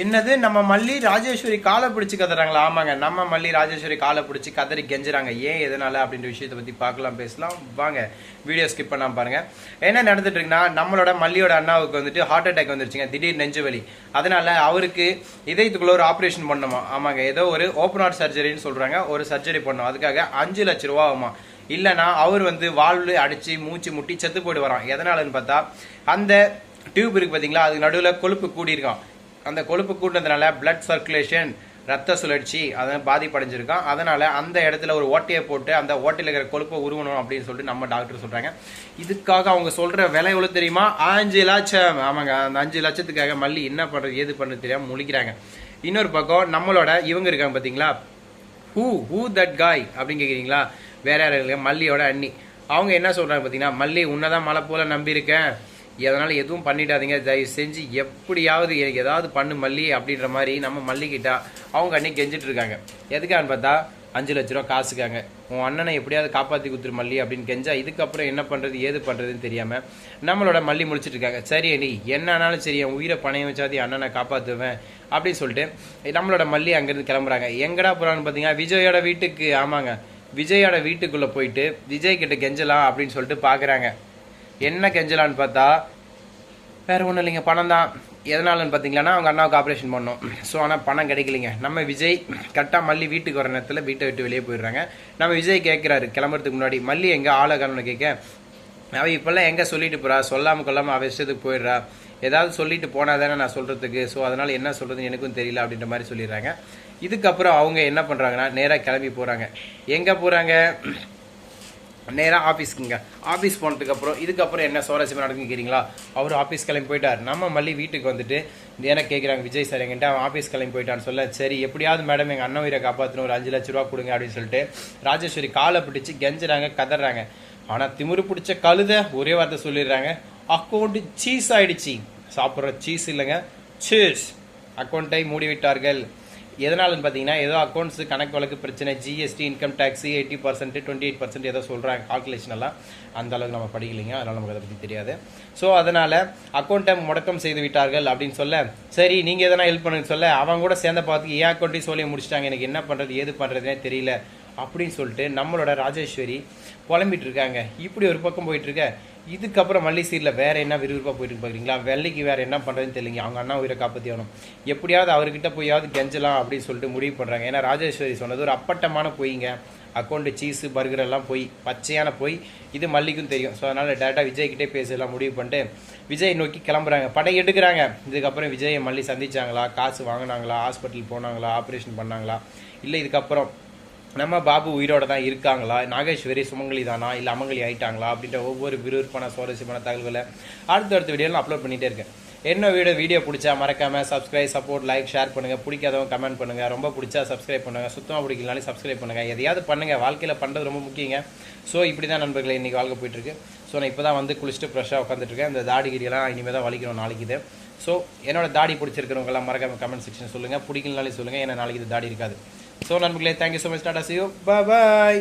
என்னது நம்ம மல்லி ராஜேஸ்வரி காலை பிடிச்சி கதறாங்களா? ஆமாங்க நம்ம மல்லி ராஜேஸ்வரி காலை பிடிச்சி கதறி கெஞ்சுறாங்க. ஏன் எதனால அப்படின்ற விஷயத்தை பத்தி பார்க்கலாம் பேசலாம். வாங்க வீடியோ ஸ்கிப் பண்ணாமல் பாருங்க. என்ன நடந்துட்டு இருக்குன்னா நம்மளோட மல்லியோட அண்ணாவுக்கு வந்துட்டு ஹார்ட் அட்டாக் வந்துருச்சுங்க திடீர் நெஞ்சு வலி. அதனால அவருக்கு இதயத்துக்குள்ள ஒரு ஆப்ரேஷன் பண்ணணுமா? ஆமாங்க ஏதோ ஒரு ஓப்பன் ஹார்ட் சர்ஜரின்னு சொல்றாங்க ஒரு சர்ஜரி பண்ணணும். அதுக்காக அஞ்சு லட்ச ரூபா ஆகுமா? இல்லைன்னா அவர் வந்து வாழ்வு அடிச்சு மூச்சு முட்டி செத்து போயிட்டு வரான் எதனாலன்னு பார்த்தா அந்த டியூப் இருக்கு பாத்தீங்களா அதுக்கு நடுவில் கொழுப்பு கூடியிருக்கான் அந்த கொழுப்பு கூட்டினதுனால பிளட் சர்க்குலேஷன் ரத்த சுழற்சி அதை பாதிப்படைஞ்சிருக்கான் அதனால் அந்த இடத்துல ஒரு ஓட்டையை போட்டு அந்த ஓட்டையில் இருக்கிற கொழுப்பை உருவணும் அப்படின்னு சொல்லிட்டு நம்ம டாக்டர் சொல்கிறாங்க இதுக்காக அவங்க சொல்கிற விலை எவ்வளோ தெரியுமா? அஞ்சு லட்சம். ஆமாங்க. அந்த அஞ்சு லட்சத்துக்காக மல்லி என்ன பண்ணுறது ஏது பண்ணுறது தெரியாமல் முழிக்கிறாங்க. இன்னொரு பக்கம் நம்மளோட இவங்க இருக்காங்க பார்த்தீங்களா ஹூ ஹூ தட் காய் அப்படின்னு கேட்குறீங்களா வேற யாரும் மல்லியோட அண்ணி. அவங்க என்ன சொல்கிறாங்க பார்த்தீங்கன்னா மல்லி உன்னதான் மலை போல நம்பியிருக்கேன். அதனால் எதுவும் பண்ணிடாதீங்க? தயவு செஞ்சு எப்படியாவது எனக்கு ஏதாவது பண்ணு மல்லி அப்படின்ற மாதிரி நம்ம மல்லிக்கிட்டா அவங்க அண்ணி கெஞ்சிட்டு இருக்காங்க. எதுக்கான்னு பார்த்தா அஞ்சு லட்ச ரூபா காசுக்காங்க உன் அண்ணனை எப்படியாவது காப்பாற்றி கொடுத்துரு மல்லி அப்படின்னு கெஞ்சா இதுக்கப்புறம் என்ன பண்ணுறது ஏது பண்ணுறதுன்னு தெரியாமல் நம்மளோட மல்லி முடிச்சுட்டு இருக்காங்க. சரி நீ என்ன ஆனாலும் சரி என் உயிரை பணையம் வச்சாது அண்ணனை காப்பாற்றுவேன் அப்படின்னு சொல்லிட்டு நம்மளோட மல்லி அங்கேருந்து கிளம்புறாங்க. எங்கடா போகிறான்னு பார்த்தீங்கன்னா விஜயோட வீட்டுக்கு ஆமாங்க. விஜயோட வீட்டுக்குள்ளே போயிட்டு விஜய் கிட்ட கெஞ்சலாம் அப்படின்னு சொல்லிட்டு பார்க்குறாங்க என்ன கெஞ்சலான்னு பார்த்தா வேறு ஒன்றும் இல்லைங்க பணம் தான். எதனாலன்னு பார்த்தீங்கன்னா அவங்க அண்ணாவுக்கு ஆப்ரேஷன் பண்ணோம். ஸோ ஆனால் பணம் கிடைக்கலைங்க. நம்ம விஜய் கரெக்டாக மல்லி வீட்டுக்கு வர நேரத்தில் வீட்டை விட்டு வெளியே போயிடுறாங்க. நம்ம விஜய் கேட்குறாரு கிளம்புறதுக்கு முன்னாடி மல்லி எங்கே ஆளை கேட்க அவள் இப்போல்லாம் எங்கே சொல்லிட்டு போகிறா சொல்லாமல் கொள்ளாமல் அவள் இஷ்டத்துக்கு போயிடுறா. ஏதாவது சொல்லிட்டு போனால் தானே நான் சொல்கிறதுக்கு ஸோ அதனால் என்ன சொல்கிறதுன்னு எனக்கும் தெரியல அப்படின்ற மாதிரி சொல்லிடுறாங்க. இதுக்கப்புறம் அவங்க என்ன பண்ணுறாங்கன்னா நேராக கிளம்பி போகிறாங்க எங்கே போகிறாங்க நேராக ஆஃபீஸ்க்குங்க ஆஃபீஸ் போனதுக்கப்புறம் இதுக்கப்புறம் என்ன சுவாரஸ்யமாக நடக்குன்னு கேட்குறீங்களா அவர் ஆஃபீஸ் கிளம்பி போயிட்டார். நம்ம மல்லி வீட்டுக்கு வந்துட்டு எனக்கு கேட்குறாங்க விஜய் சார் எங்கிட்ட அவன் ஆஃபீஸ் கிளம்பி போயிட்டான்னு சொல்ல. சரி எப்படியாவது மேடம் எங்கள் அண்ணன் உயிரை காப்பாற்றணும் ஒரு அஞ்சு லட்ச ரூபா கொடுங்க அப்படின்னு சொல்லிட்டு ராஜேஸ்வரி காலை பிடிச்சி கெஞ்சுறாங்க கதறாங்க. ஆனால் திமிரு பிடிச்ச கழுத ஒரே வார்த்தை சொல்லிடுறாங்க. அக்கௌண்ட் சீஸ் ஆயிடுச்சு. சாப்பிட்ற சீஸ் இல்லைங்க. சீஸ். அக்கௌண்ட்டை மூடிவிட்டார்கள். எதனாலன்னு பார்த்தீங்கன்னா ஏதோ அக்கௌண்ட்ஸ் கணக்கு வழக்கு பிரச்சனை GST income tax eighty percent twenty eight percent ஏதோ சொல்கிறாங்க கால்குலேஷன் எல்லாம். அந்த அளவுக்கு நம்ம படிக்கலைங்க அதனால் நமக்கு அதை பற்றி தெரியாது. ஸோ அதனால் அக்கௌண்ட்டை முடக்கம் செய்து விட்டார்கள் அப்படின்னு சொல்ல சரி நீங்கள் எதனா ஹெல்ப் பண்ணுன்னு சொல்ல அவங்க கூட சேர்ந்த பார்த்து ஏன் அக்கௌண்ட்டையும் சொல்லி முடிச்சிட்டாங்க எனக்கு என்ன பண்ணுறது ஏது பண்ணுறதுனே தெரியல அப்படின்னு சொல்லிட்டு நம்மளோட ராஜேஸ்வரி புலம்பிட்டு இருக்காங்க. இப்படி ஒரு பக்கம் போயிட்டுருக்க இதுக்கப்புறம் மல்லி சீரில் வேறு என்ன விறுவிறுப்பாக போயிட்டு பார்க்குறீங்களா வெள்ளைக்கு வேறு என்ன பண்ணுறதுன்னு தெரியல அவங்க அண்ணா உயிரை காப்பாற்றி ஆகணும் எப்படியாவது அவர்கிட்ட போயாவது கெஞ்சலாம் அப்படின்னு சொல்லிட்டு முடிவு பண்ணுறாங்க ஏன்னா ராஜேஸ்வரி சொன்னது ஒரு அப்பட்டமான பொய்ங்க. அக்கௌண்ட்டு சீஸு பர்கர் எல்லாம் போய். பச்சையான போய். இது மல்லிக்கும் தெரியும். ஸோ அதனால் டேரெக்டாக விஜய்கிட்டே பேசலாம் முடிவு பண்ணிட்டு விஜய் நோக்கி கிளம்புறாங்க. படை எடுக்கிறாங்க. இதுக்கப்புறம் விஜயை மல்லி சந்திச்சாங்களா? காசு வாங்கினாங்களா? ஹாஸ்பிட்டல் போனாங்களா? ஆப்ரேஷன் பண்ணாங்களா? இல்லை இதுக்கப்புறம் நம்ம பாபு உயிரோட தான் இருக்காங்களா? நாகேஸ்வரி சுமங்கலி தானா? இல்லை அமங்கலி ஆயிட்டாங்களா? அப்படின்ற ஒவ்வொரு விறுவிறுப்பான சுவாரஸ்யமான தகவல்களை அடுத்தடுத்த வீடியோவில் அப்லோட் பண்ணிகிட்டே இருக்கேன். என்ன வீடியோ வீடியோ பிடிச்சா மறக்காமல் சப்ஸ்கிரைப் சப்போர்ட் லைக் ஷேர் பண்ணுங்க. பிடிக்காதவங்க கமெண்ட் பண்ணுங்க. ரொம்ப பிடிச்சா சப்ஸ்கிரைப் பண்ணுங்கள் சுத்தமாக பிடிக்கலனாலும் சப்ஸ்கிரைப் பண்ணுங்கள் எதையாவது பண்ணுங்கள் வாழ்க்கையில் பண்ணுறது ரொம்ப முக்கியங்க. ஸோ இப்படி தான் நண்பர்களே இன்றைக்கி வாழ்க்கை போயிட்டுருக்கு. ஸோ நான் இப்போ தான் வந்து குளிச்சுட்டு ஃப்ரெஷ்ஷாக உட்காந்துட்ருக்கேன் இந்த தாடிகிரியெல்லாம் இனிமேல் தான் வலிக்கணும் நாளைக்கு இது. ஸோ என்னோட தாடி பிடிச்சிருக்கிறவங்கலாம் மறக்காமல் கமெண்ட் செக்ஷன் சொல்லுங்கள் பிடிக்கலனாலே சொல்லுங்கள் ஏன்னா நாளைக்கு இது தாடி இருக்காது. ஸோ நண்பர்களே thank you so much tata see you bye